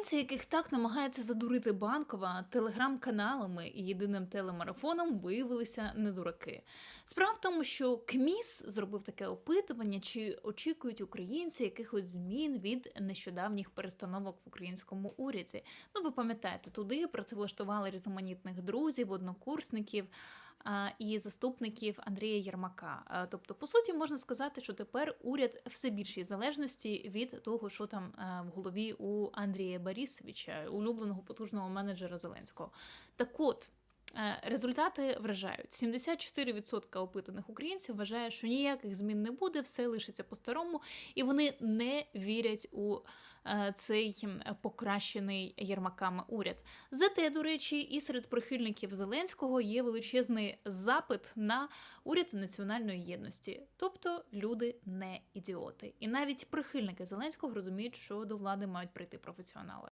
Українці, яких так намагається задурити банкова телеграм-каналами і єдиним телемарафоном, виявилися не дураки. Справа в тому, що КМІС зробив таке опитування, чи очікують українці якихось змін від нещодавніх перестановок в українському уряді. Ну, ви пам'ятаєте, туди працевлаштували різноманітних друзів, однокурсників. І заступників Андрія Єрмака. Тобто, по суті, можна сказати, що тепер уряд все більшій залежності від того, що там в голові у Андрія Борисовича, улюбленого потужного менеджера Зеленського. Так от. Е, Результати вражають. 74% опитаних українців вважає, що ніяких змін не буде, все лишиться по-старому, і вони не вірять у е, цей покращений Єрмаками уряд. Зате, до речі, і серед прихильників Зеленського є величезний запит на уряд національної єдності. Тобто люди не ідіоти. І навіть прихильники Зеленського розуміють, що до влади мають прийти професіонали.